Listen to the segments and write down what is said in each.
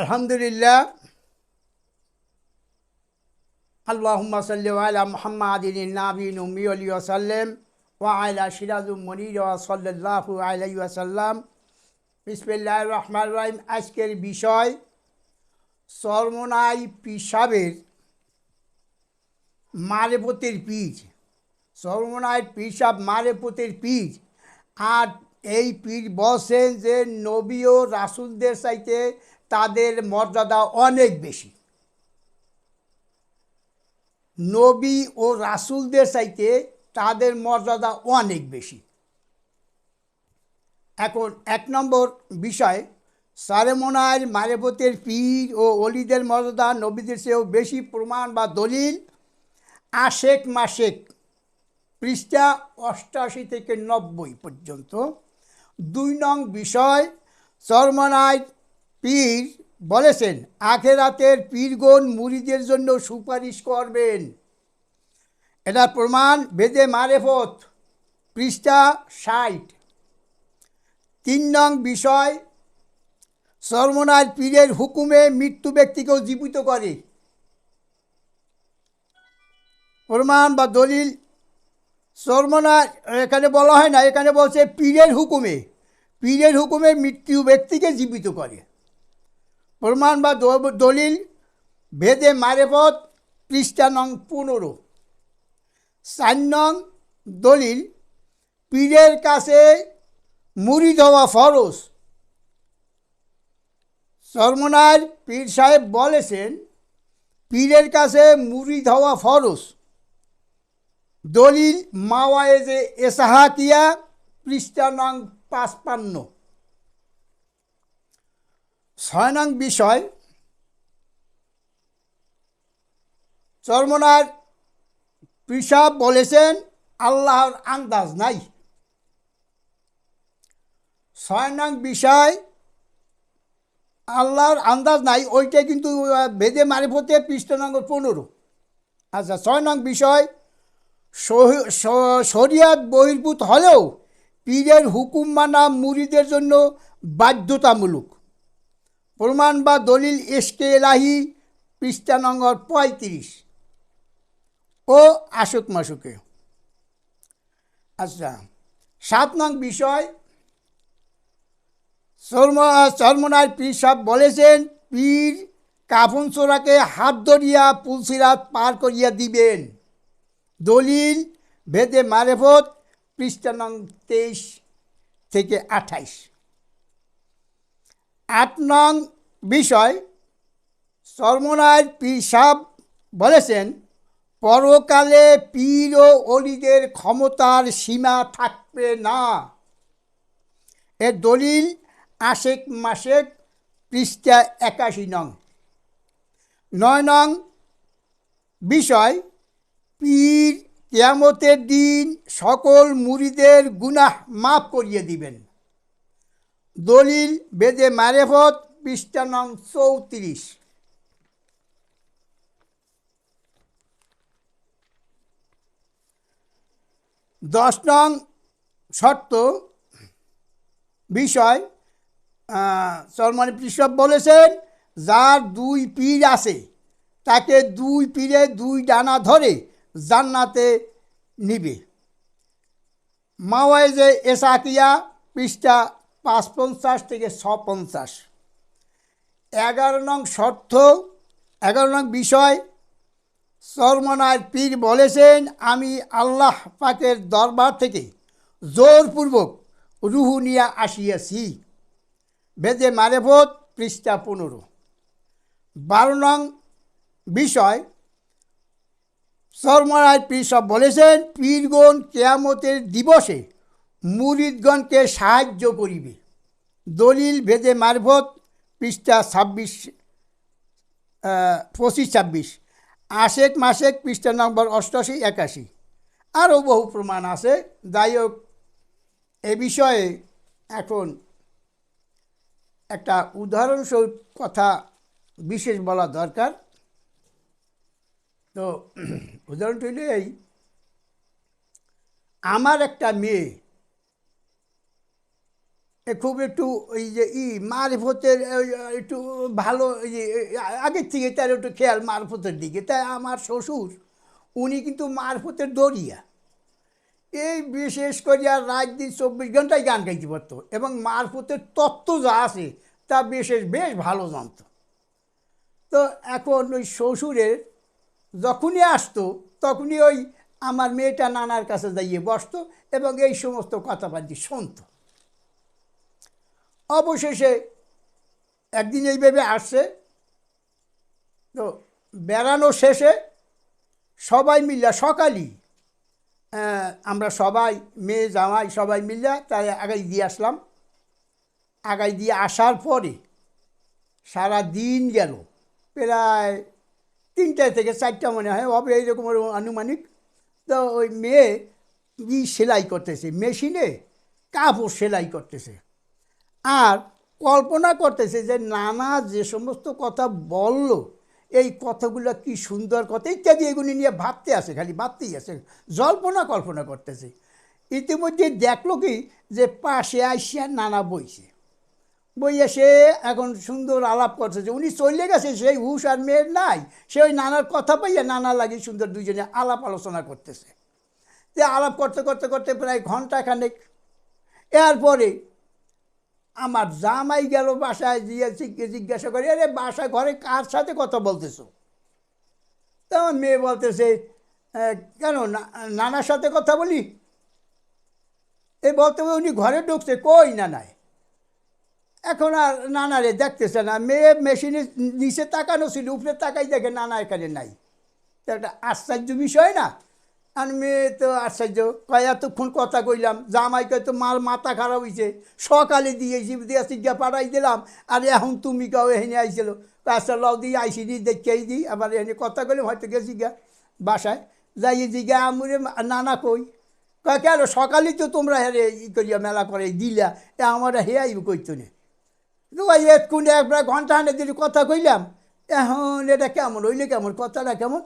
আলহামদুলিল্লাহ। আল্লাহুম্মা সাল্লি আলা মুহাম্মাদিন নাবিন উম্মি আলি ওয়াসাল্লাম ওয়া আলা সিরাজুম মনির ওয়া সাল্লাল্লাহু আলাইহি ওয়াসাল্লাম বিসমিল্লাহির রহমানির রহিম। আজকের বিষয় সরমনাই পিসাবের মারেপতের পীর। সরমনায় পিসাব মারেপতির পীর। আর এই পীর বলছেন যে নবী ও রাসুলদের চাইতে তাদের মর্যাদা অনেক বেশি। নবী ও রাসুলদের চাইতে তাদের মর্যাদা অনেক বেশি। এখন এক নম্বর বিষয় সারেমনার মারেবতের পীর ও অলিদের মর্যাদা নবীদের চেয়েও বেশি প্রমাণ বা দলিল আশেক মাসেক পৃষ্ঠা অষ্টাশি থেকে নব্বই পর্যন্ত। দুই নং বিষয় চরমনায় পীর বলেছেন আখেরাতের পীরগণ মুড়িদের জন্য সুপারিশ করবেন। এটার প্রমাণ বেদে মারেফত, পৃষ্ঠা ষাট। তিন নং বিষয় সর্বনার পীরের হুকুমে মৃত্যু ব্যক্তিকেও জীবিত করে। প্রমাণ বা দলিল সর্বনা এখানে বলা হয় না, এখানে বলছে পীরের হুকুমে। পীরের হুকুমে মৃত্যু ব্যক্তিকে জীবিত করে। প্রমাণ বা দলিল, ভেদে মারেপথ পৃষ্ঠা নং পনেরো। নং দলিল, পীরের কাছে মুড়ি হওয়া ফরজ। সরমনার পীর সাহেব বলেছেন, পীরের কাছে মুড়ি হওয়া ফরজ। দলিল মাওয়ায়েজে এসাহাকিয়া, পৃষ্ঠা নং পাঁচপান্ন। ছয় বিষয়, চর্মনার পিসাব বলেছেন, আল্লাহর আন্দাজ নাই। ছয় নং বিষয়, আল্লাহর আন্দাজ নাই, ওইটা কিন্তু বেদে মারিফতে পৃষ্ঠা পনেরো। আচ্ছা ছয় নং বিষয় শরিয়াত বহির্ভূত হলেও পীরের হুকুম মানা মুরিদের জন্য বাধ্যতামূলক। প্রমাণ বা দলিল এসকে এলাহি পৃষ্ঠা নম্বর পঁয়ত্রিশ। ও আশুক মাসুকে। আচ্ছা সাত নং বিষয়। চর্মনার পীর সাহেব বলেছেন, পীর কাফন চোরাকে হাত ধরিয়া পুলসিরাত পার করিয়া দিবেন। দলিল, ভেদে মারেফত, পৃষ্ঠা নং তেইশ থেকে আঠাইশ। আট নং বিষয় সর্বনায় পীর সাহ বলেছেন, পরকালে পীর ও অলিদের ক্ষমতার সীমা থাকবে না। এর দলিল আশেক মাসেক পৃষ্ঠা একাশি নং। নয় নং বিষয়, পীর কেয়ামতের দিন সকল মুরিদের গুনাহ মাফ করিয়ে দিবেন। দলিল বেদে মারেফত পৃষ্ঠা নং চৌত্রিশ। দশ নং শর্ত বিষয় সলমান পৃষভ বলেছেন, যার দুই পীর আছে, তাকে দুই পীরে দুই ডানা ধরে জান্নাতে নিবে। মাওয়াইজে এসাকিয়া পৃষ্ঠা পাঁচ পঞ্চাশ থেকে ছ পঞ্চাশ এগারো নং শর্ত, এগারো নং বিষয় সরমনার পীর বলেছেন, আমি আল্লাহ পাকের দরবার থেকে জোরপূর্বক রুহু নিয়ে আসিয়াছি। বেদে মারেফত পৃষ্ঠা পনেরো। বারো নং বিষয় সরমনার পীর সব বলেছেন, পীরগণ কেয়ামতের দিবসে মুরিদগণকে সাহায্য করিবে। দলিল ভেদে মারফত পৃষ্ঠা ছাব্বিশ পঁচিশ ছাব্বিশ। আশেক মাসেক পৃষ্ঠা নম্বর অষ্টআশি, একাশি। আরও বহু প্রমাণ আছে। যাই হোক, এ বিষয়ে এখন একটা উদাহরণস্বরূপ কথা বিশেষ বলা দরকার। তো উদাহরণটি হইল এই, আমার একটা মেয়ে খুব একটু ওই যে ই মারফতের একটু ভালো আগের থেকে তার একটু খেয়াল মারফতের দিকে। তাই আমার শ্বশুর, উনি কিন্তু মারফতের দরিয়া। এই বিশেষ করে আর রাত দিন চব্বিশ ঘন্টায় গান গাইতে পারতো এবং মারফতের তত্ত্ব যা আছে, তা বিশেষ বেশ ভালো জানত। তো এখন ওই শ্বশুরের যখনই আসতো, তখনই ওই আমার মেয়েটা নানার কাছে যাইয়ে বসতো এবং এই সমস্ত কথাবার্তি শুনতো। অবশেষে একদিন এইভাবে আসছে। তো বেড়ানো শেষে সবাই মিল্লা সকালই আমরা সবাই, মেয়ে, জামাই সবাই মিল্লা তাই আগাই দিয়ে আসলাম। আগাই দিয়ে আসার পরে সারা দিন গেল। প্রায় তিনটা থেকে চারটা মনে হয়, হবে এইরকম আনুমানিক। তো ওই মেয়ে ই সেলাই করতেছে? মেশিনে? কাপড় সেলাই করতেছে। আর কল্পনা করতেছে যে নানা যে সমস্ত কথা বলল, এই কথাগুলো কি সুন্দর কথা, ইত্যাদি এগুলি নিয়ে ভাবতে আসে, খালি ভাবতেই আসে, জল্পনা কল্পনা করতেছে। ইতিমধ্যে দেখল কি যে পাশে আইসিয়া নানা বইছে। বইয়ে সে এখন সুন্দর আলাপ করতেছে, উনি চলে গেছে, সেই হুশ আর মেয়ের নাই, সে ওই নানার কথা পাইয়া নানা লাগে সুন্দর দুজনে আলাপ আলোচনা করতেছে। যে আলাপ করতে করতে করতে প্রায় ঘণ্টা খানেক, এরপরে আমার জামাই গেল বাসায় জিজ্ঞে- জিজ্ঞাসা করি, আরে বাসা ঘরে কার সাথে কথা বলতেছো? তো আমার মেয়ে বলতেছে কেন নানার সাথে কথা বলি? এ বলতে বলতে উনি ঘরে ঢুকছে, কই নানায়? এখন আর নানারে দেখতেছে না। মেয়ে মেশিনে নিচে তাকানো ছিল, উপরে তাকাই দেখে নানা এখানে নাই। তো একটা আশ্চর্য বিষয় না? আর মেয়ে তো আশ্চর্য। কয়, এতক্ষণ কথা কইলাম জামাই কয় তো মার মাথা খারাপ হয়েছে সকালে দিয়ে জীব দিয়ে সিজ্ঞা পাঠাই দিলাম, আর এখন তুমি কাউ এখানে আইছিল। আচ্ছা লও দিয়ে আইসি দি দেখেই দিই আবার এখানে কথা কইলাম, হয়তো গেছি গা বাসায়। যাই জিগা আমুরে নানা কই, কয়, কেন সকালেই তো তোমরা হেরে ই করিয়া মেলা করে দিলা, এ আমার হে আইব কইতো না। ওই এক্ষুনি একবার ঘণ্টা হানে দিলে কথা কইলাম, এখন এটা কেমন, হইলে কেমন, কথাটা কেমন?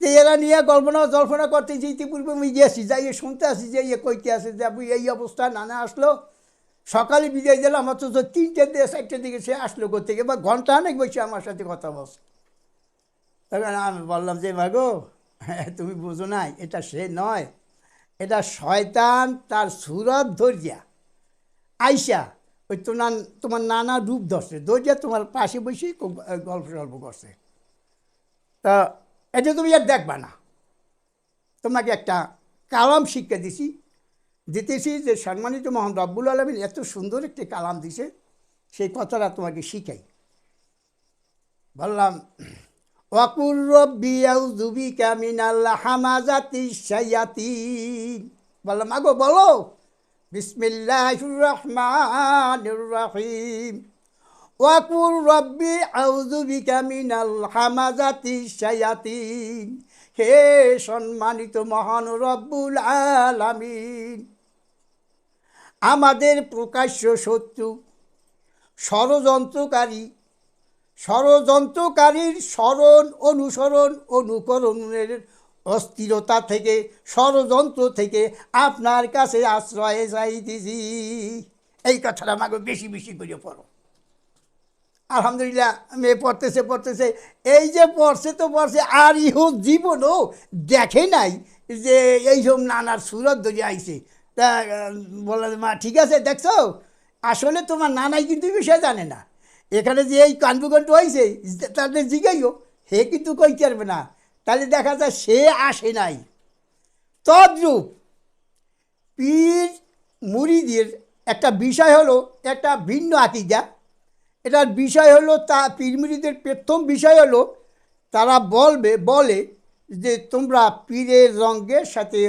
তো এরা নিয়ে কল্পনা জল্পনা করতে যে ইতিপূর্বে আমি গেছি যাই শুনতে আসি যে ইয়ে কইতে আসে, যে আপনি এই অবস্থা, নানা আসলো। সকালে বিদায় দিলাম, অথচ তিনটে দিয়ে চারটের দিকে সে আসলো কোথেকে বা ঘণ্টা অনেক বসে আমার সাথে কথা বলছে। তখন আমি বললাম যে মাগো হ্যাঁ তুমি বুঝো নাই, এটা সে নয়, এটা শয়তান তার সুরত ধরিয়া। আইসা, ওই তোমার তোমার নানা রূপ ধরছে, ধরিয়া তোমার পাশে বসে গল্প সল্প করছে। তা এটা তুমি আর দেখবা না। তোমাকে একটা কালাম শিক্ষা দিছি। দিতেছি যে সম্মানিত মোহাম্মদ রব্বুল আলমিন এত সুন্দর একটি কালাম দিছে, সেই কথাটা তোমাকে শিখাই। বললাম, ওয়াকুর রব্বি আউযুবি কামিনাল হামাজাতি শায়াতিন। বললাম, আগো বলো, বিসমিল্লাহির রহমানির রহিম। ওয়াকুর রব্বি আউযুবি কামিনাল হামাজাতি শায়াতিন। হে সম্মানিত মহান রব্বুল আলামিন, আমাদের প্রকাশ্য শত্রু, ষড়যন্ত্রকারী, ষড়যন্ত্রকারীর স্মরণ অনুসরণ অনুকরণের অস্থিরতা থেকে, ষড়যন্ত্র থেকে আপনার কাছে আশ্রয় চাইতেছি। এই কথাটা আমাকে বেশি বেশি করে পড়ো। আলহামদুলিল্লাহ, মেয়ে পড়তেছে পড়তেছে। এই যে পড়ছে তো পড়ছে, আর ইহো জীবনও দেখে নাই যে এইসব নানার সুরত ধরে আইছে। তা বললাম মা, ঠিক আছে, দেখছ? আসলে তোমার নানাই কিন্তু বিষয় জানে না। এখানে যে এই কাণ্ডকাণ্ড হয়েছে তাদের জিগাইও হে কিন্তু কইতে পারবে না। তাহলে দেখা যায় সে আসে নাই। তদ্রূপ পীর মুরিদের একটা বিষয় হলো একটা ভিন্ন আকিদা। এটার বিষয় হলো তা পীরমুরিদের প্রথম বিষয় হলো, তারা বলবে, বলে যে তোমরা পীরের রঙ্গের সাথে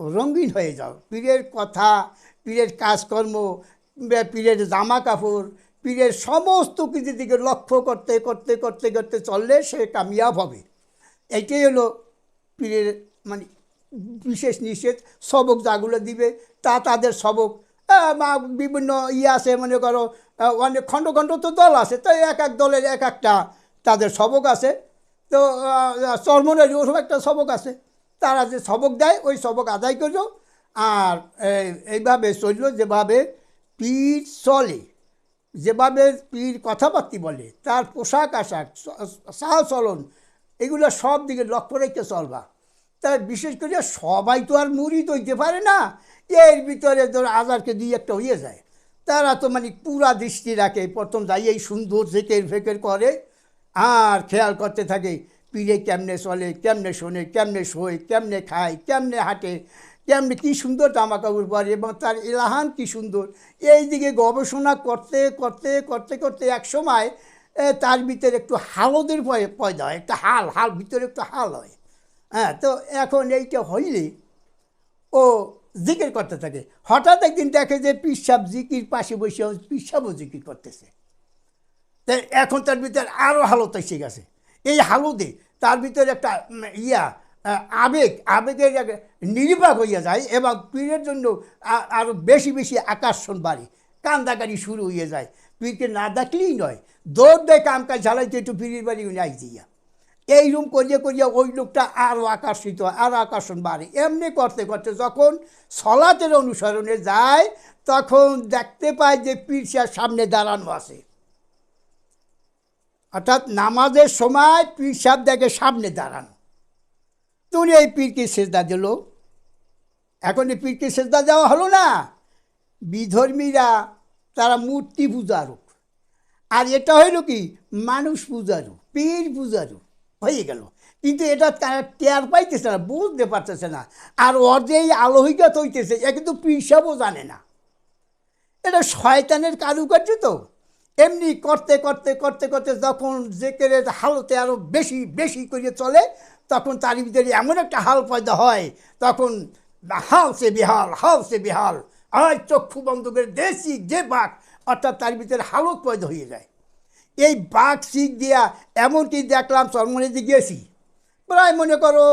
রঙিন হয়ে যাও। পীরের কথা, পীরের কাজকর্ম পীরের জামা কাপড় পীরের সমস্ত কিছু দিকে লক্ষ্য করতে করতে করতে করতে চললে সে কামিয়াব হবে। এইটাই হলো পীরের মানে বিশেষ নিষেধ। সবক যাগুলো দিবে, তা তাদের সবক বা বিভিন্ন ইয়ে আছে, মনে করো অনেক খণ্ড খণ্ড তো দল আছে, তো এক এক দলের এক একটা তাদের সবক আছে। তো চর্মনের ওরকম একটা সবক আছে। তারা যে সবক দেয়, ওই সবক আদায় করল। আর এইভাবে চলল যেভাবে পীর চলে, যেভাবে পীর কথাবার্তি বলে, তার পোশাক আশাক চাল চলন এগুলো সব দিকে লক্ষ্য রেখে চলবা। তাই বিশেষ করে সবাই তো আর মুড়ি হইতে পারে না। এর ভিতরে ধর আজারকে দুই একটা হয়ে যায়। তারা তো মানে পুরা দৃষ্টি রাখে, প্রথম যাই এই সুন্দর জেকের ফেকের করে, আর খেয়াল করতে থাকে পীরে কেমনে চলে, কেমনে শোনে, কেমনে শোয়, কেমনে খায়, কেমনে হাঁটে, কেমনে কী সুন্দর জামা কাপড় পরে এবং তার এলাহান কী সুন্দর। এই দিকে গবেষণা করতে করতে করতে করতে এক সময় তার ভিতরে একটু হালদের পয়- পয়দা হয়, একটা হাল হাল, ভিতরে একটু হাল হয়। হ্যাঁ তো এখন এইটা হইলে ও জিকির করতে থাকে। হঠাৎ একদিন দেখে যে পিসাব জিকির পাশে বসে পিসাবও জিকির করতেছে। তাই এখন তার ভিতরে আরও হালত এসে গেছে। এই হালুদে তার ভিতরে একটা ইয়া আবেগ, আবেগের নির্বাক হইয়া যায় এবং পীরের জন্য আরও বেশি বেশি আকর্ষণ বাড়ে। কান্দাকারি শুরু হয়ে যায়। পীরকে না ডাকলেই নয়, দৌড় দেয় কাম কাজ ঝালাইতে একটু পীরের বাড়ি নাই দিয়া এই রুম করিয়া করিয়া ওই লোকটা আরও আকর্ষিত আরও আকর্ষণ বাড়ে। এমনি করতে করতে যখন সলাতের অনুসরণে যায়, তখন দেখতে পায় যে পীর সামনে দাঁড়ানো আছে। অর্থাৎ নামাজের সময় পীর দেখে সামনে দাঁড়ানো। তুমি এই পীরকে সেজদা দিল। এখন এই পীরকে সেজদা দেওয়া হলো না। বিধর্মীরা, তারা মূর্তি পূজারও আর এটা হইল কি? মানুষ পূজারও পীর পূজারও হয়ে গেল। কিন্তু এটা তারা টের পাইতেছে না, বুঝতে পারতেছে না। আর ওর যে এই আলোহিকাত হইতেছে, এ কিন্তু পীর সাহেবও জানে না। এটা শয়তানের কারুকার্য তো। এমনি করতে করতে করতে করতে যখন জেকেরের হালতে আরও বেশি বেশি করে চলে, তখন তার ভিতরে এমন একটা হাল পয়দা হয়, তখন হাল সে বিহাল, হাল সে বিহাল। আর চক্ষু বন্ধ করে দেশি যে বাঘ অর্থাৎ তার ভিতরে হালত পয়দা হয়ে যায়। এই বাঘ শিখ দিয়া এমনকি দেখলাম চরমনিতে গেছি প্রায় মনে করো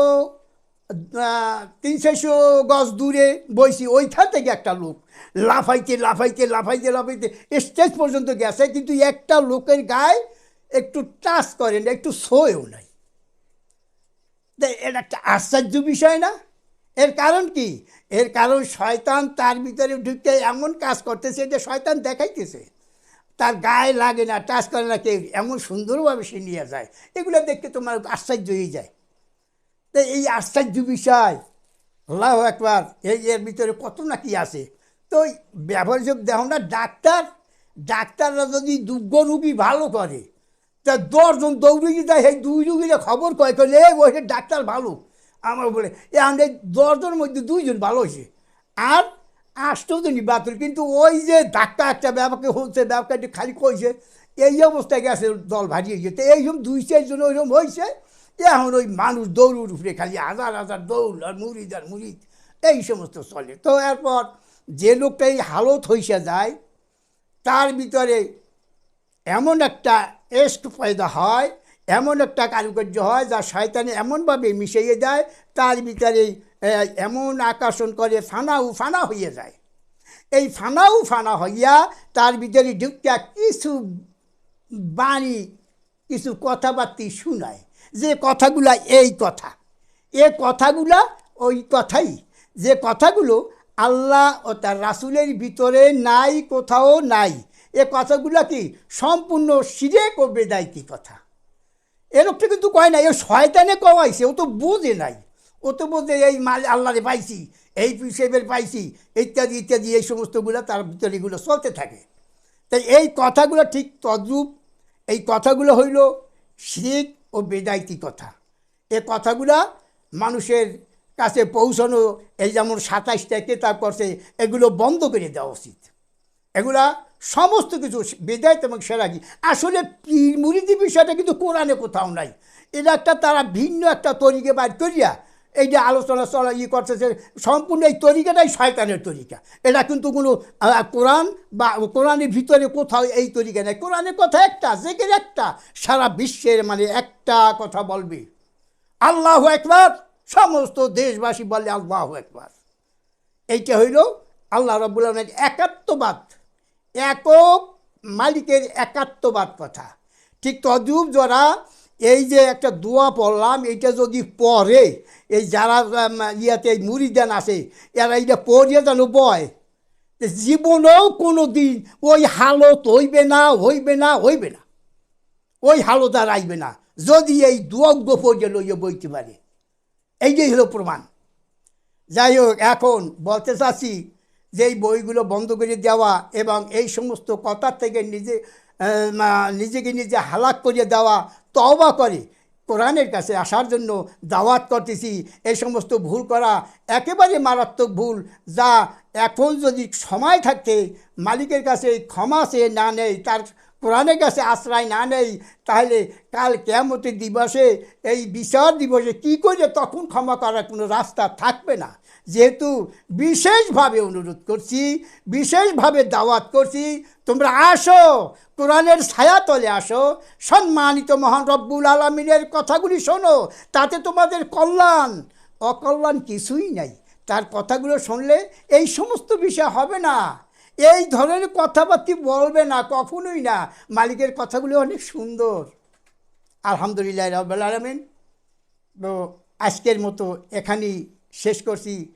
আহ, তিন চারশো গজ দূরে বইছি। ওইখান থেকে একটা লোক লাফাইতে লাফাইতে লাফাইতে লাফাইতে স্টেজ পর্যন্ত গেছে কিন্তু একটা লোকের গায়ে একটু টাচ করে না একটু শোয়েও নাই। এটা একটা আশ্চর্য বিষয় না? এর কারণ কি? এর কারণ শয়তান তার ভিতরে ঢুকতে এমন কাজ করতেছে যে শয়তান দেখাইতেছে। তার গায়ে লাগে না, টাচ করে না কেউ এমন সুন্দরভাবে সে নিয়ে যায়। এগুলো দেখতে তোমার আশ্চর্য হয়ে যায়। তো এই আশ্চর্য বিষয়, আল্লাহ একবার এই এর ভিতরে কত না কি আছে। তো ব্যবহার দেখো না ডাক্তার, ডাক্তাররা যদি দুগ্গ রুগী ভালো করে, তা দশজন দৌড়িয়ে দেয় সেই দুই রুগীরা খবর কয় করলে এই ওই ডাক্তার ভালো। আমার বলে, এ, আমাদের দশজনের মধ্যে দুইজন ভালো হয়েছে। আর আষ্টজনই বাতুল কিন্তু ওই যে ধাক্কা একটা ব্যাপারকে হচ্ছে ব্যাপারটা খালি কইছে, এই অবস্থায় গেছে, দল ভারিয়ে গেছে, এইরকম দুই চারজন ওইরকম হয়েছে এখন ওই মানুষ দৌড়ুর উপরে খালি হাজার হাজার দৌড় আর মুড়িদ আর মুড়িদ, এই সমস্ত চলে। তো এরপর যে লোকটা এই হালত হইসে যায়, তার ভিতরে এমন একটা এস্ট পয়দা হয়, এমন একটা কারুকার্য হয়, যা শয়তানে এমনভাবে মিশিয়ে দেয়, তার ভিতরে এমন আকর্ষণ করে ফানাও ফানা হইয়া যায়। এই ফানাও ফানা হইয়া তার ভিতরে ঢুকিয়া কিছু বাণী, কিছু কথাবার্তি শুনায় যে কথাগুলা এই কথা। এ কথাগুলা ওই কথাই। যে কথাগুলো আল্লাহ ও তার রাসুলের ভিতরে নাই, কোথাও নাই। এ কথাগুলা কি সম্পূর্ণ সিরেক ও বেদায়তি কথা। এ লোকটা কিন্তু কয় না, এ শয়তানে কওয়াইছে, ও তো বোঝে নাই। ও তো বোঝে এই মাল আল্লাহরে পাইছি, এই হিসেবের পাইছি, ইত্যাদি ইত্যাদি, এই সমস্তগুলো তার ভিতরে এগুলো চলতে থাকে। তাই এই কথাগুলো ঠিক তদ্রূপ, এই কথাগুলো হইল শিখ ও বেদাইতি কথা। এ কথাগুলা মানুষের কাছে পৌঁছানো, এই যেমন সাতাইশ থেকে তার করছে এগুলো বন্ধ করে দেওয়া উচিত। এগুলা সমস্ত কিছু বেদায়ত এবং সেরাগি। আসলে পীর মুরিদি বিষয়টা কিন্তু কোরআনে কোথাও নাই। এটা একটা তারা ভিন্ন একটা তরিকে বাইর করিয়া এই যে আলোচনা চলা ই করতেছে সম্পূর্ণ এই তরিকাটাই শয়তানের তরিকা। এটা কিন্তু কোনো কোরআন বা কোরআনের ভিতরে কোথাও এই তরিকা নেই। কোরআনের কথা একটা যেখানে একটা, সারা বিশ্বের মানে একটা কথা বলবে। আল্লাহ একবার, সমস্ত দেশবাসী বলে আল্লাহ একবার। এইটা হইল আল্লাহ রব্বুল একাত্মবাদ, একক মালিকের একাত্মবাদ কথা। ঠিক তদ্রূপ যারা এই যে একটা দোয়া পড়লাম, এইটা যদি পড়ে, এই যারা ইয়াতে মুড়িদান আছে, এরা এইটা পড়িয়ে যেন বয়। জীবনেও কোনো দিন ওই হালত হইবে না হইবে না হইবে না। ওই হালত আর আইবে না। যদি এই দুয়জ্ঞ পর্যন্ত লইয়ে বইতে পারে। এইটাই হলো প্রমাণ। যাই হোক, এখন বলতে চাচ্ছি যে এই বইগুলো বন্ধ করে দেওয়া এবং এই সমস্ত কথার থেকে নিজে নিজেকে নিজে হালাক করে দেওয়া তওবা করে। কোরআনের কাছে আসার জন্য দাওয়াত করতেছি। এই সমস্ত ভুল করা একেবারে মারাত্মক ভুল যা এখন যদি সময় থাকতে মালিকের কাছে ক্ষমা সে না নেই, তার কোরআনের কাছে আশ্রয় না নেই, তাহলে কাল কেয়ামতের দিবসে, এই বিচার দিবসে কি করে তখন ক্ষমা করার কোনো রাস্তা থাকবে না? যেহেতু বিশেষভাবে অনুরোধ করছি, বিশেষভাবে দাওয়াত করছি, তোমরা আসো, কোরআনের ছায়াতলে আসো, সম্মানিত মহান রব্বুল আলমিনের কথাগুলি শোনো, তাতে তোমাদের কল্যাণ। অকল্যাণ কিছুই নাই। তার কথাগুলো শুনলে এই সমস্ত বিষয় হবে না। এই ধরনের কথাবার্তি বলবে না, কখনোই না। মালিকের কথাগুলো অনেক সুন্দর। আলহামদুলিল্লাহ রব্বাল আলমিন। তো আজকের মতো এখানেই শেষ করছি।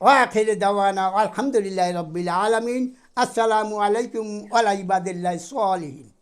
وآخر دوانا والحمد لله رب العالمين. السلام عليكم وعلى عباد الله الصالحين